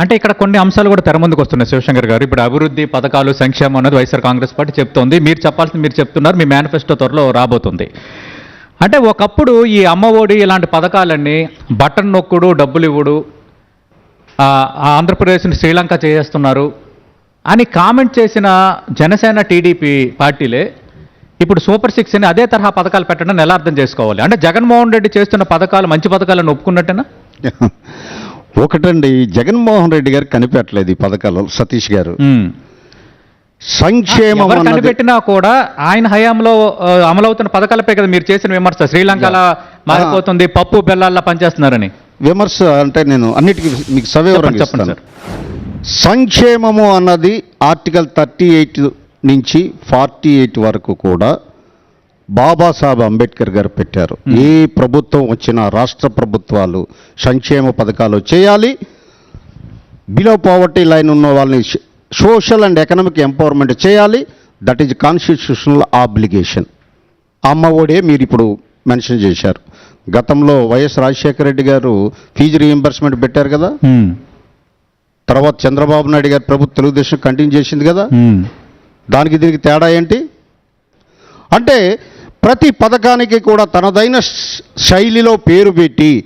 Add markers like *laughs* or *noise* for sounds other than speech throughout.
అంటే ఇక్కడ కొన్ని అంశాలు కూడా తెర ముందుకు వస్తున్నాయి శివశంకర్ గారు. ఇప్పుడు అభివృద్ధి పథకాలు సంక్షేమం అన్నది వైఎస్ఆర్ కాంగ్రెస్ పార్టీ చెప్తోంది. మీరు చెప్పాల్సింది మీరు చెప్తున్నారు మీ మేనిఫెస్టో త్వరలో రాబోతుంది. అంటే ఒకప్పుడు ఈ అమ్మ ఒడి ఇలాంటి పథకాలన్నీ బటన్ నొక్కుడు డబ్బులు ఇవ్వడు ఆ, ఆంధ్రప్రదేశ్ని శ్రీలంక చేసేస్తున్నారు అని కామెంట్ చేసిన జనసేన టీడీపీ పార్టీలే ఇప్పుడు సూపర్ సిక్స్ అని అదే తరహా పథకాలు పెట్టడం ఎలా అర్థం చేసుకోవాలి? అంటే జగన్మోహన్ రెడ్డి చేస్తున్న పథకాలు మంచి పథకాలను ఒప్పుకున్నట్టేనా? *laughs* ఒకటండి జగన్మోహన్ రెడ్డి గారు కనిపెట్టలేదు ఈ పథకాలు సతీష్ గారు. సంక్షేమం కనిపెట్టినా కూడా ఆయన హయాంలో అమలవుతున్న పథకాలపై కదా మీరు చేసిన విమర్శ. శ్రీలంకలా మారిపోతుంది పప్పు బెల్లాల్లా పనిచేస్తున్నారని. విమర్శ అంటే నేను అన్నిటికీ మీకు చెప్పండి ఇస్తాను. సంక్షేమము అన్నది ఆర్టికల్ థర్టీ ఎయిట్ నుంచి ఫార్టీ ఎయిట్ వరకు కూడా బాబాసాహెబ్ అంబేద్కర్ గారు పెట్టారు. ఏ ప్రభుత్వం వచ్చినా రాష్ట్ర ప్రభుత్వాలు సంక్షేమ పథకాలు చేయాలి. బిలో పావర్టీ లైన్ ఉన్న వాళ్ళని సోషల్ అండ్ ఎకనామిక్ ఎంపవర్మెంట్ చేయాలి. That is constitutional obligation. అమ్మ ఒడే మీరు ఇప్పుడు మెన్షన్ చేశారు. గతంలో వైఎస్ రాజశేఖర రెడ్డి గారు ఫీజు రీఎంబర్స్మెంట్ పెట్టారు కదా. తర్వాత చంద్రబాబు నాయుడు గారు ప్రభుత్వం తెలుగుదేశం కంటిన్యూ చేసింది కదా. దానికి దీనికి తేడా ఏంటి? అంటే ప్రతి పథకానికి కూడా తనదైన శైలిలో పేరు పెట్టి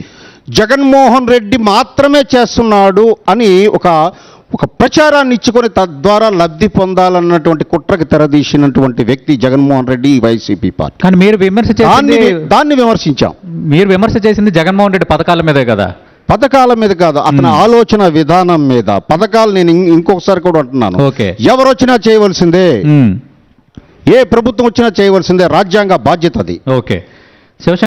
జగన్మోహన్ రెడ్డి మాత్రమే చేస్తున్నాడు అని ఒక ఒక ప్రచారాన్ని ఇచ్చుకొని తద్వారా లబ్ధి పొందాలన్నటువంటి కుట్రకి తెరదీసినటువంటి వ్యక్తి జగన్మోహన్ రెడ్డి వైసీపీ పార్టీ. కానీ మీరు విమర్శ దాన్ని దాన్ని విమర్శించాం. మీరు విమర్శ చేసింది జగన్మోహన్ రెడ్డి పథకాల మీదే కదా? పథకాల మీద కాదు అతని ఆలోచన విధానం మీద. పథకాలు నేను ఇంకొకసారి కూడా అంటున్నాను. ఓకే. ఎవరు వచ్చినా చేయవలసిందే. ఏ ప్రభుత్వం వచ్చినా చేయవలసిందే రాజ్యాంగ బాధ్యత అది. ఓకే. శివశంకర్